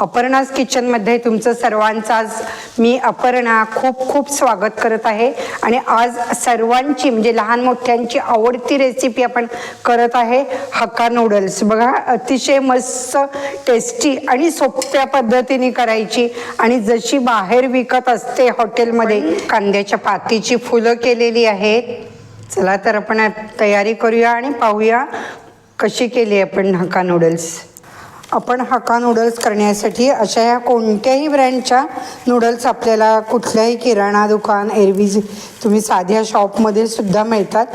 अपर्णाज किचनमध्ये तुमचं सर्वांचं आज मी अपर्णा खूप खूप स्वागत करत आहे. आणि आज सर्वांची म्हणजे लहान मोठ्यांची आवडती रेसिपी आपण करत आहे हक्का नूडल्स बघा अतिशय मस्त टेस्टी आणि सोप्या पद्धतीने करायची. आणि जशी बाहेर विकत असते हॉटेलमध्ये कांद्याच्या पातीची फुलं केलेली आहेत. चला तर आपण तयारी करूया आणि पाहूया कशी केली आपण हक्का नूडल्स आपण हाका नूडल्स करण्यासाठी अशा ह्या कोणत्याही ब्रँडच्या नूडल्स आपल्याला कुठल्याही किराणा दुकान एरवीज तुम्ही साध्या शॉपमध्ये सुद्धा मिळतात.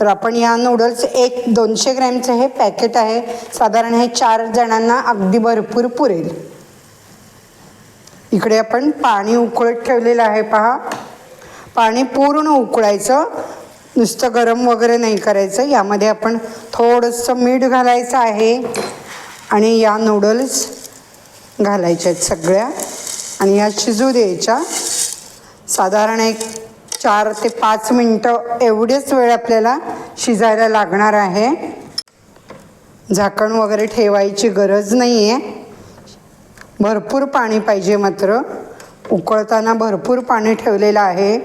तर आपण या नूडल्स एक दोनशे ग्रॅमचं हे पॅकेट आहे. साधारण हे चार जणांना अगदी भरपूर पुरेल. इकडे आपण पाणी उकळत ठेवलेलं आहे पहा. पाणी पूर्ण उकळायचं. नुसतं गरम वगैरे नाही करायचं. यामध्ये आपण थोडंसं मीठ घालायचं आहे. आणि या नूडल्स घालायच्या आहेत सगळ्या. आणि या शिजू द्यायच्या. साधारण एक चार ते पाच मिनटं एवढेच वेळ आपल्याला शिजायला लागणार आहे. झाकण वगैरे ठेवायची गरज नाही आहे भरपूर पाणी पाहिजे मात्र. उकळताना भरपूर पाणी ठेवलेलं आहे.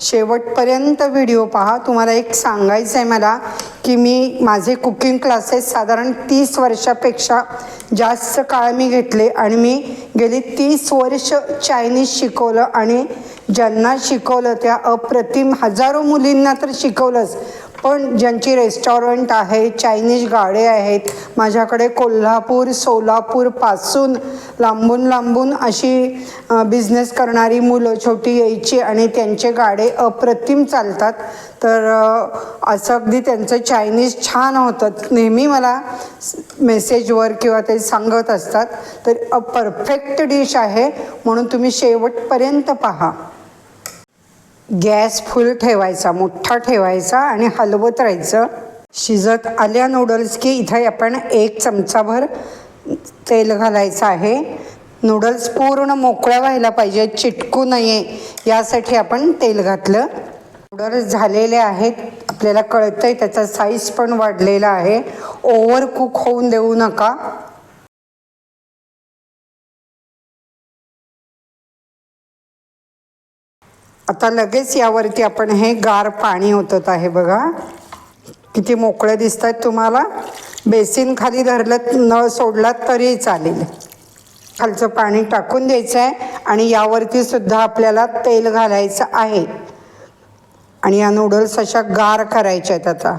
शेवटपर्यंत व्हिडिओ पहा. तुम्हाला एक सांगायचं आहे मला. की मी माझे कुकिंग क्लासेस साधारण तीस वर्षापेक्षा जास्त काळ मी घेतले आणि मी गेली तीस वर्ष चायनीज शिकवलं आणि ज्यांना शिकवलं त्या अप्रतिम हजारो मुलींना तर शिकवलंच. पण ज्यांची रेस्टॉरंट आहे चायनीज गाडे आहेत माझ्याकडे कोल्हापूर सोलापूरपासून लांबून लांबून अशी बिझनेस करणारी मुलं छोटी यायची आणि त्यांचे गाडे अप्रतिम चालतात. तर असं अगदी त्यांचं चायनीज छान होतं. नेहमी मला मेसेजवर किंवा ते सांगत असतात. तर अ परफेक्ट डिश आहे म्हणून तुम्ही शेवटपर्यंत पहा. गॅस फुल ठेवायचा मोठा ठेवायचा आणि हलवत राहायचं. शिजत आल्या नूडल्स की इथे आपण एक चमचाभर तेल घालायचं आहे. नूडल्स पूर्ण मोकळ्या व्हायला पाहिजे चिटकू नये यासाठी आपण तेल घातलं. नूडल्स झालेले आहेत आपल्याला कळतंय त्याचा साईज पण वाढलेला आहे. ओव्हर कुक होऊन देऊ नका. आता लगेच यावरती आपण हे गार पाणी ओतत आहे बघा. किती मोकळं दिसत आहेत तुम्हाला. बेसिन खाली धरलं नळ सोडलात तरी चालेल. खालचं पाणी टाकून द्यायचं आहे आणि यावरती सुद्धा आपल्याला तेल घालायचं आहे. आणि या नूडल्स अशा गार करायच्या आहेत आता.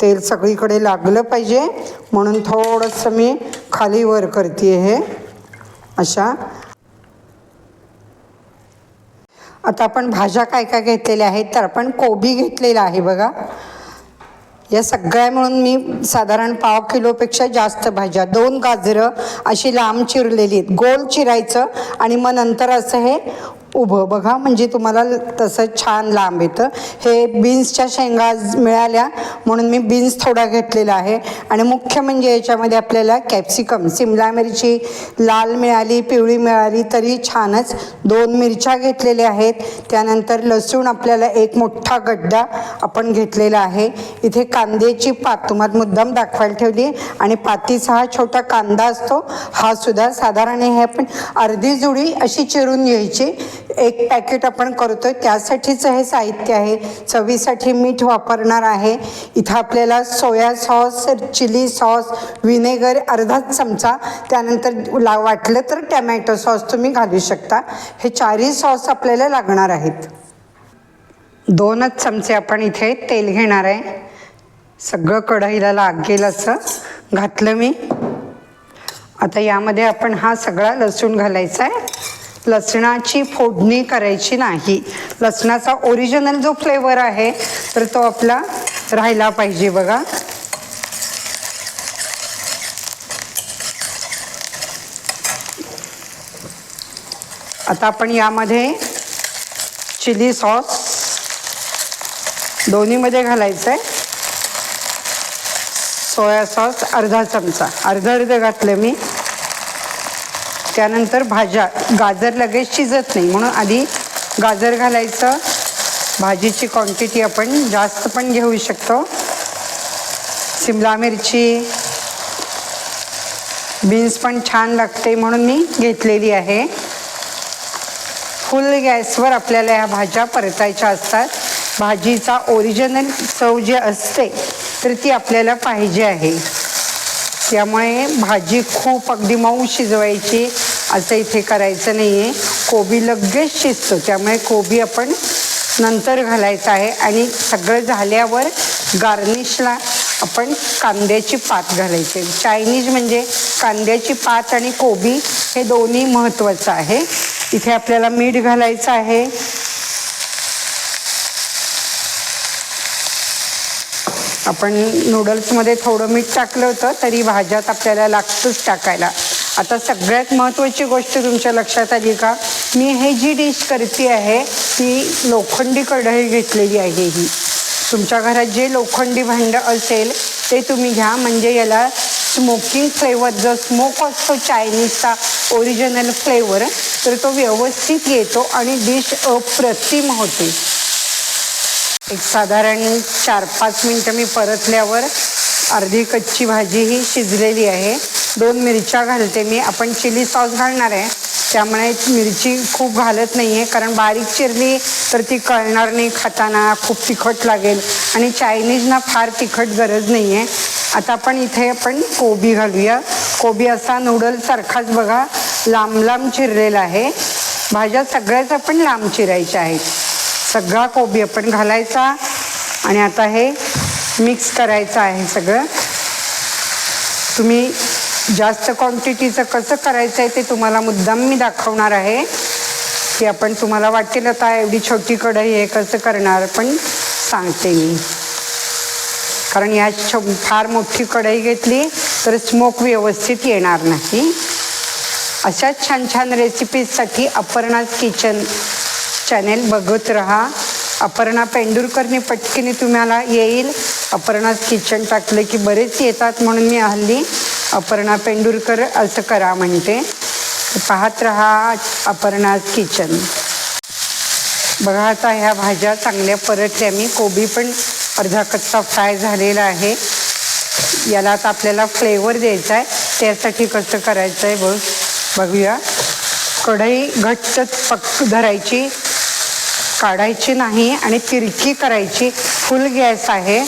तेल सगळीकडे लागलं पाहिजे. म्हणून थोडंसं मी खाली वर करते हे. अशा. आता आपण भाज्या काय काय घेतलेल्या आहेत तर आपण कोबी घेतलेला आहे बघा. या सगळ्या मिळून मी साधारण पाव किलोपेक्षा जास्त भाज्या दोन गाजरं अशी लांब चिरलेली आहेत. गोल चिरायचं आणि मग नंतर असं हे उभं. बघा म्हणजे तुम्हाला तसं छान लांब येतं. हे बीन्सच्या शेंगा मिळाल्या म्हणून मी बीन्स थोडा घेतलेला आहे. आणि मुख्य म्हणजे याच्यामध्ये आपल्याला कॅप्सिकम सिमला मिरची लाल मिळाली पिवळी मिळाली तरी छानच दोन मिरच्या घेतलेल्या आहेत. त्यानंतर लसूण आपल्याला एक मोठा गड्डा आपण घेतलेला आहे. इथे कांद्याची पात तुम्हाला मुद्दाम दाखवायला ठेवली आणि पातीचा हा छोटा कांदा असतो हा सुद्धा साधारण हे आपण अर्धी जुडी अशी चिरून घ्यायची. एक पॅकेट आपण करतोय. त्यासाठीच हे साहित्य आहे. चवीसाठी मीठ वापरणार आहे. इथं आपल्याला soya sauce chilli sauce vinegar अर्धाच चमचा त्यानंतर ला वाटलं तर टॅमॅटो सॉस तुम्ही घालू शकता. हे चारही सॉस आपल्याला लागणार आहेत. दोनच चमचे आपण इथे तेल घेणार आहे. सगळं कढईला लागेल असं. घातलं मी. आता यामध्ये आपण हा सगळा लसूण घालायचा आहे. लसणाची फोडणी करायची नाही. लसणाचा ओरिजिनल जो फ्लेवर आहे तर तो आपला राहिला पाहिजे बघा. आता आपण यामध्ये चिली सॉस दोन्हीमध्ये घालायचं आहे सोया सॉस अर्धा चमचा. अर्धा अर्ध घातलं मी. त्यानंतर भाज्या. गाजर लगेच शिजत नाही. म्हणून आधी गाजर घालायचं. भाजीची क्वांटिटी आपण जास्त पण घेऊ शकतो. सिमला मिरची. बीन्स पण छान लागते म्हणून मी घेतलेली आहे. फुल गॅसवर आपल्याला ह्या भाज्या परतायच्या असतात. भाजीचा ओरिजिनल चव जी असते तर ती आपल्याला पाहिजे आहे. त्यामुळे भाजी खूप अगदी मऊ शिजवायची. असं इथे करायचं नाही आहे कोबी लगेच शिजतो. त्यामुळे कोबी आपण नंतर घालायचं आहे आणि सगळं झाल्यावर गार्निशला आपण कांद्याची पात घालायची. चायनीज म्हणजे कांद्याची पात आणि कोबी हे दोन्ही महत्त्वाचं आहे. इथे आपल्याला मीठ घालायचं आहे. आपण नूडल्समध्ये थोडं मीठ टाकलं होतं तरी भाज्यात आपल्याला लागतंच टाकायला. आता सगळ्यात महत्त्वाची गोष्ट तुमच्या लक्षात आली का? मी हे जी डिश करते आहे ती लोखंडी कढई घेतलेली आहे ही. तुमच्या घरात जे लोखंडी भांडं असेल ते तुम्ही घ्या. म्हणजे याला स्मोकिंग फ्लेवर जो स्मोक असतो चायनीजचा ओरिजिनल फ्लेवर तर तो व्यवस्थित येतो आणि डिश अप्रतिम होते. एक साधारण चार पाच मिनटं मी परतल्यावर अर्धी कच्ची भाजी ही शिजलेली आहे. दोन मिरच्या घालते मी. आपण चिली सॉस घालणार आहे. त्यामुळे मिरची खूप घालत नाही आहे कारण बारीक चिरली तर ती कळणार नाही. खाताना खूप तिखट लागेल. आणि चायनीजना फार तिखट गरज नाही आहे आता आपण इथे आपण कोबी घालूया. कोबी असा नूडलसारखाच बघा. लांब लांब चिरलेला आहे. भाज्या सगळ्याच आपण लांब चिरायच्या आहेत. सगळा कोबी आपण घालायचा. आणि आता हे मिक्स करायचं आहे सगळं. तुम्ही जास्त क्वांटिटीचं कसं करायचं आहे ते तुम्हाला मुद्दाम मी दाखवणार आहे. की आपण तुम्हाला वाटेल आता एवढी छोटी कढई आहे कसं करणार पण सांगते मी. कारण या छो फार मोठी कढई घेतली तर स्मोक व्यवस्थित येणार नाही. अशाच छान छान रेसिपीजसाठी अपर्णाज किचन चॅनेल बघत राहा. अपर्णा पेंडुरकरने पटकीने तुम्हाला येईल. अपर्णाज किचन टाकलं की बरेच येतात म्हणून मी हल्ली अपर्णा पेंडुरकर असं करा म्हणते. पाहत राहा अपर्णाज किचन बघा आता ह्या भाज्या चांगल्या परतल्या. मी कोबी पण अर्धा कच्चा फ्राय झालेला आहे. याला आता आपल्याला फ्लेवर द्यायचा आहे. त्यासाठी कसं करायचं आहे बघ. बघूया. कढई घट्ट पक्क धरायची. काढायची नाही आणि तिरकी करायची. फुल गॅस आहे.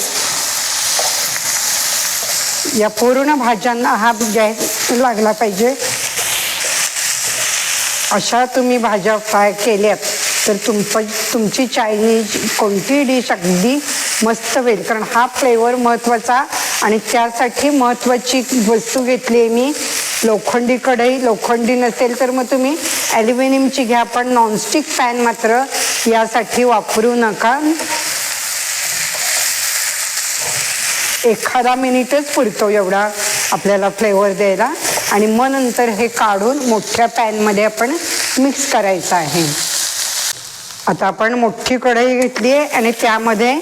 या पूर्ण भाज्यांना हा गॅस लागला पाहिजे. अशा तुम्ही भाज्या फ्राय केल्यात तर तुमचं तुमची चायनीज कोणती डिश अगदी मस्त होईल. कारण हा फ्लेवर महत्त्वाचा आणि त्यासाठी महत्त्वाची वस्तू घेतली आहे मी. लोखंडी कढई लोखंडी नसेल तर मग तुम्ही ॲल्युमिनियमची घ्या पण नॉनस्टिक पॅन मात्र यासाठी वापरू नका. एखादा मिनिटच पुरतो एवढा आपल्याला फ्लेवर द्यायला. आणि मग नंतर हे काढून मोठ्या पॅनमध्ये आपण मिक्स करायचं आहे. आता आपण मोठी कढई घेतली आहे आणि त्यामध्ये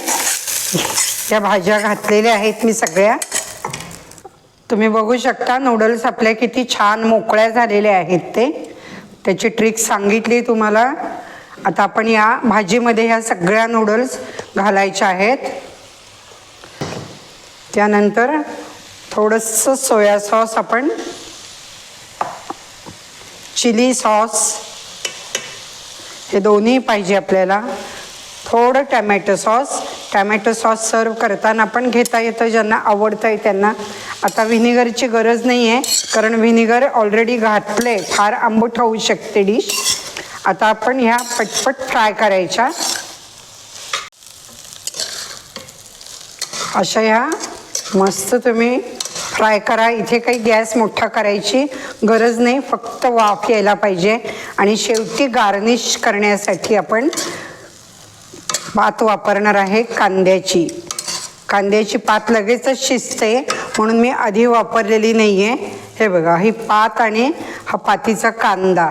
या भाज्या घातलेल्या आहेत मी सगळ्या. तुम्ही बघू शकता नूडल्स आपल्या किती छान मोकळ्या झालेल्या आहेत ते. त्याची ट्रिक सांगितली तुम्हाला. आता आपण या भाजीमध्ये ह्या सगळ्या नूडल्स घालायच्या आहेत. त्यानंतर थोडंसं सोया सॉस आपण चिली सॉस हे दोन्ही पाहिजे आपल्याला. थोडं टॅमॅटो सॉस टॅमॅटो सॉस सर्व करताना पण घेता येतं ज्यांना आवडतं आहे त्यांना. आता व्हिनेगरची गरज नाही आहे कारण व्हिनेगर ऑलरेडी घातलं आहे फार आंबट होऊ शकते डिश आता आपण ह्या पटपट फ्राय करायच्या. अशा ह्या मस्त तुम्ही फ्राय करा. इथे काही गॅस मोठा करायची गरज नाही. फक्त वाफ यायला पाहिजे. आणि शेवटी गार्निश करण्यासाठी आपण पात वापरणार आहे कांद्याची. कांद्याची पात लगेचच शिजते. म्हणून मी आधी वापरलेली नाही आहे हे बघा ही पात आणि हा पातीचा कांदा.